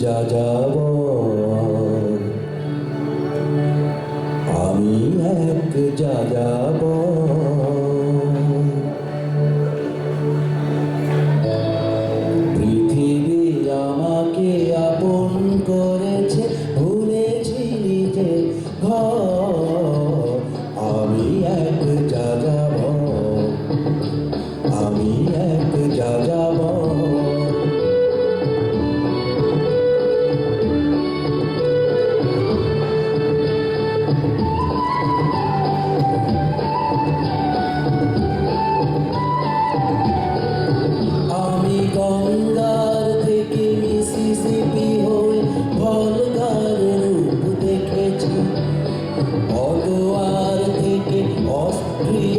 যা যাযাব আমি এক যাযাব পৃথিবী আমাকে আপন করেছে, ভুলেছি নিজে ঘর। আমি এক যাযাব আমি এক যাযাব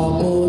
Oh.